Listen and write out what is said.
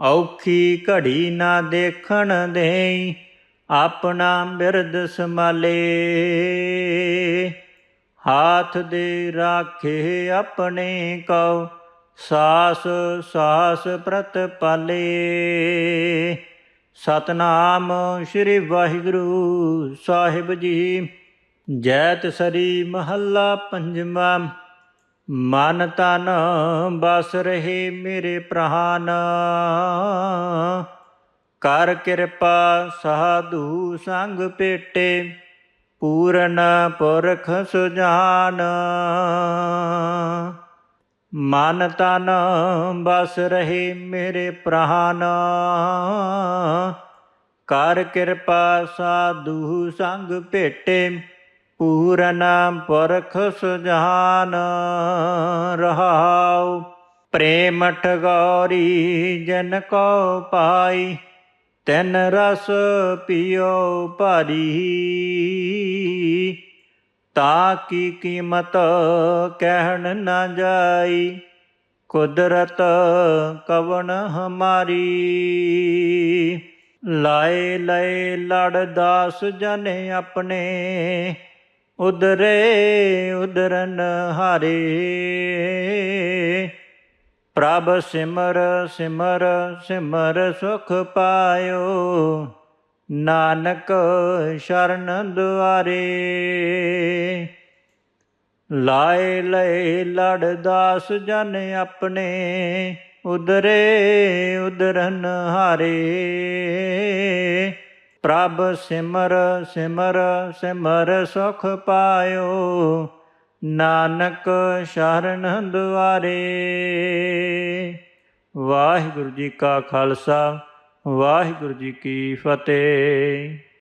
ਔਖੀ ਘੜੀ ਨਾ ਦੇਖਣ ਦੇਈ, ਆਪਣਾ ਬਿਰਦ ਸੰਭਾਲੇ। ਹਾਥ ਦੇ ਰਾਖੇ ਆਪਣੇ ਕਉ, ਸਾਸ ਸਾਸ ਪ੍ਰਤ ਪਾਲੇ। ਸਤਨਾਮ ਸ੍ਰੀ ਵਾਹਿਗੁਰੂ ਸਾਹਿਬ ਜੀ, ਜੈਤ ਸਰੀ ਮਹੱਲਾ ਪੰਜਵਾਂ। ਮਨ ਤਨ ਬਸ ਰਹੇ ਮੇਰੇ ਪ੍ਰਾਨ। ਕਰ ਕਿਰਪਾ ਸਾਧੂ ਸੰਗ ਪੇਟੇ, ਪੂਰਨ ਪੁਰਖ ਸੁਜਾਨ। ਮਨ ਤਨ ਬਸ ਰਹੇ ਮੇਰੇ ਪ੍ਰਾਨ। ਕਰ ਕਿਰਪਾ ਸਾਧੂ ਸੰਗ ਭੇਟੇ ਪੂਰਨ ਪੁਰਖ ਸੁਜਾਨ ਰਹਾਉ, ਪ੍ਰੇਮ ਠਗੌਰੀ ਜਨ ਕੋ ਪਾਈ, ਤੈਨ ਰਸ ਪਿਓ ਭਾਰੀ। ਤਾ ਕੀ ਕੀਮਤ ਕਹਿਣ ਨਾ ਜਾਈ, ਕੁਦਰਤ ਕਵਣ ਹਮਾਰੀ। ਲਾਏ ਲਏ ਲੜ ਦਾਸ ਜਨ ਆਪਣੇ ਉਦਰੇ ਉਦਰਨ ਹਾਰੇ। ਪ੍ਰਭ ਸਿਮਰ ਸਿਮਰ ਸਿਮਰ ਸੁਖ ਪਾਇਓ। ਨਾਨਕ ਸ਼ਰਨ ਦੁਆਰੇ। ਲਾਏ ਲਏ ਲੜ ਦਾਸ ਜਨ ਆਪਣੇ। ਉਦਰੇ ਉਦਰਨ ਹਾਰੇ। ਪ੍ਰਭ ਸਿਮਰ ਸਿਮਰ ਸਿਮਰ ਸੁਖ ਪਾਇਓ। ਨਾਨਕ ਸ਼ਰਨ ਦੁਆਰੇ। ਵਾਹਿਗੁਰੂ ਜੀ ਕਾ ਖਾਲਸਾ, ਵਾਹਿਗੁਰੂ ਜੀ ਕੀ ਫਤਿਹ।